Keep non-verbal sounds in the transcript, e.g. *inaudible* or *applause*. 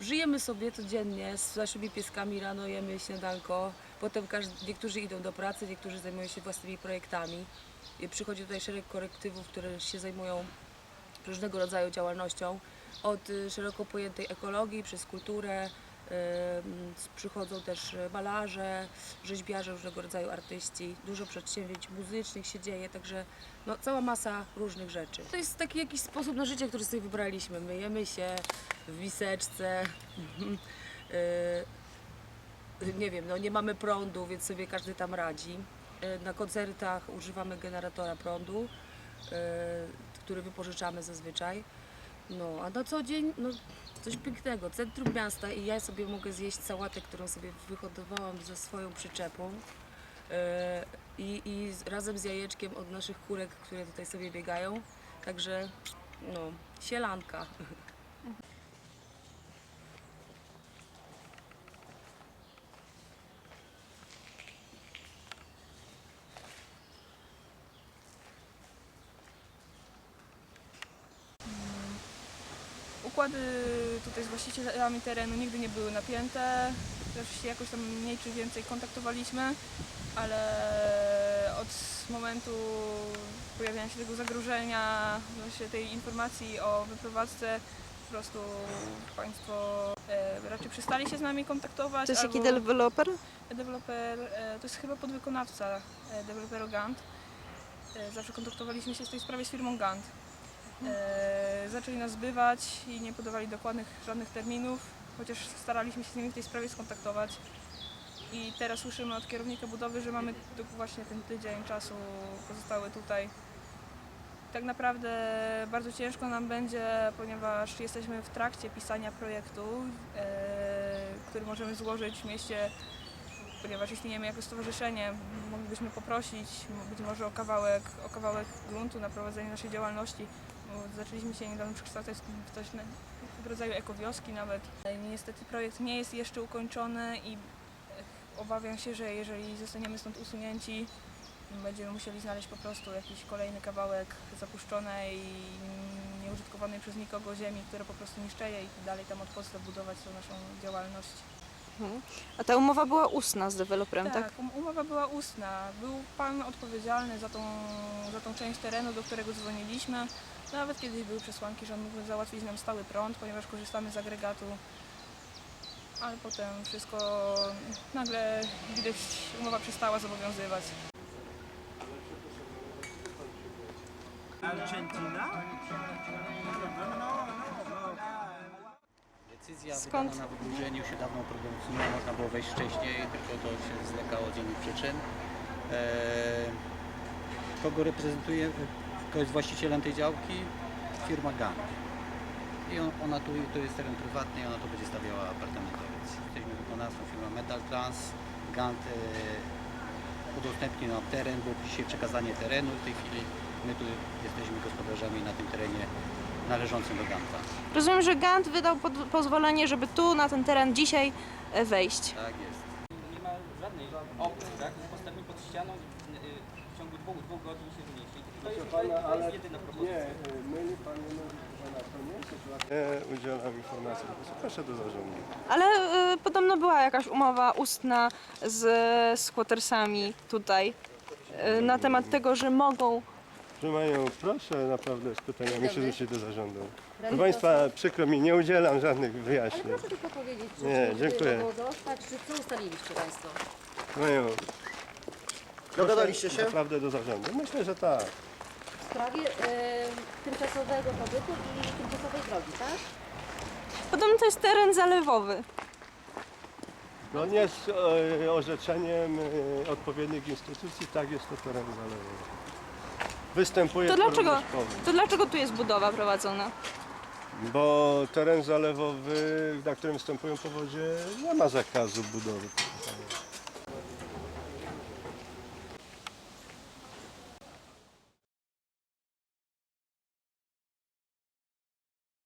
żyjemy sobie codziennie z naszymi pieskami, rano jemy śniadanko, potem każdy, niektórzy idą do pracy, niektórzy zajmują się własnymi projektami. I przychodzi tutaj szereg korektywów, które się zajmują różnego rodzaju działalnością, od y, szeroko pojętej ekologii przez kulturę, przychodzą też y, malarze, rzeźbiarze, różnego rodzaju artyści, dużo przedsięwzięć muzycznych się dzieje, także no, cała masa różnych rzeczy. To jest taki jakiś sposób na życie, który sobie wybraliśmy. Myjemy się w miseczce, y, nie wiem, no nie mamy prądu, więc sobie każdy tam radzi. Y, Na koncertach używamy generatora prądu, który wypożyczamy zazwyczaj. No, a na co dzień, no coś pięknego. Centrum miasta i ja sobie mogę zjeść sałatę, którą sobie wyhodowałam ze swoją przyczepą. y, I, i razem z jajeczkiem od naszych kurek, które tutaj sobie biegają. Także, no, sielanka. *laughs* Układy tutaj z właścicielami terenu nigdy nie były napięte. Też się jakoś tam mniej czy więcej kontaktowaliśmy, ale od momentu pojawienia się tego zagrożenia, właśnie tej informacji o wyprowadzce, po prostu Państwo e, raczej przestali się z nami kontaktować. To jest jaki deweloper? Deweloper, e, to jest chyba podwykonawca e, dewelopera Gant. E, Zawsze kontaktowaliśmy się w tej sprawie z firmą Gant. E, Zaczęli nas zbywać i nie podawali dokładnych żadnych terminów, chociaż staraliśmy się z nimi w tej sprawie skontaktować. I teraz słyszymy od kierownika budowy, że mamy właśnie ten tydzień czasu pozostały tutaj. Tak naprawdę bardzo ciężko nam będzie, ponieważ jesteśmy w trakcie pisania projektu, e, który możemy złożyć w mieście ponieważ istniejemy jako stowarzyszenie, moglibyśmy poprosić być może o kawałek, o kawałek gruntu na prowadzenie naszej działalności. Zaczęliśmy się niedawno przekształcać w coś w rodzaju ekowioski nawet. Niestety projekt nie jest jeszcze ukończony i obawiam się, że jeżeli zostaniemy stąd usunięci, będziemy musieli znaleźć po prostu jakiś kolejny kawałek zapuszczonej, nieużytkowanej przez nikogo ziemi, która po prostu niszczeje i dalej tam od budować tą naszą działalność. Mhm. A ta umowa była ustna z deweloperem, tak? Tak, um- umowa była ustna. Był pan odpowiedzialny za tą, za tą część terenu, do którego dzwoniliśmy. Nawet kiedyś były przesłanki, że on mógłby załatwić nam stały prąd, ponieważ korzystamy z agregatu. Ale potem wszystko nagle widać umowa przestała zobowiązywać. Decyzja Skąd? wydana na wydłużeniu się dawno produkcyjna, można było wejść wcześniej, tylko to się zwlekało z innych przyczyn. Eee, kogo reprezentuje, kto jest właścicielem tej działki? Firma GAN. I on, ona tu, to jest teren prywatny i ona tu będzie stawiała apartamenty. Więc jesteśmy wykonawcą firma Metal Trans. Gant e, udostępnił nam teren, było dzisiaj przekazanie terenu. W tej chwili my tu jesteśmy gospodarzami na tym terenie należącym do Ganta. Rozumiem, że Gant wydał pod, pozwolenie, żeby tu na ten teren dzisiaj e, wejść. Tak jest. Nie ma żadnej opcji, tak? Postawimy pod ścianą y, w ciągu dwóch, dwóch godzin się zmieści. To jest, to jest, to jest jedyna propozycja. Nie, myli Pan nie mówi, że na to nie sytuacja. Nie udzielam informacji, proszę do zarządu. Ale e, podobno była jakaś umowa ustna z squattersami tutaj e, na temat tego, że mogą Proszę Panią, proszę naprawdę z pytaniami się zwrócić do zarządu. Proszę Państwa, przykro mi, nie udzielam żadnych wyjaśnień. Proszę tylko powiedzieć, czy Nie, czy dziękuję. zostać, czy co ustaliliście Państwo? Panią, Dogadaliście się? naprawdę do zarządu. Myślę, że tak. W sprawie e, tymczasowego pobytu i tymczasowej drogi, tak? Podobno to jest teren zalewowy. Zgodnie z e, orzeczeniem e, odpowiednich instytucji, tak jest to teren zalewowy. Występuje To dlaczego, to dlaczego tu jest budowa prowadzona? Bo teren zalewowy, na którym występują powodzie, nie ma zakazu budowy.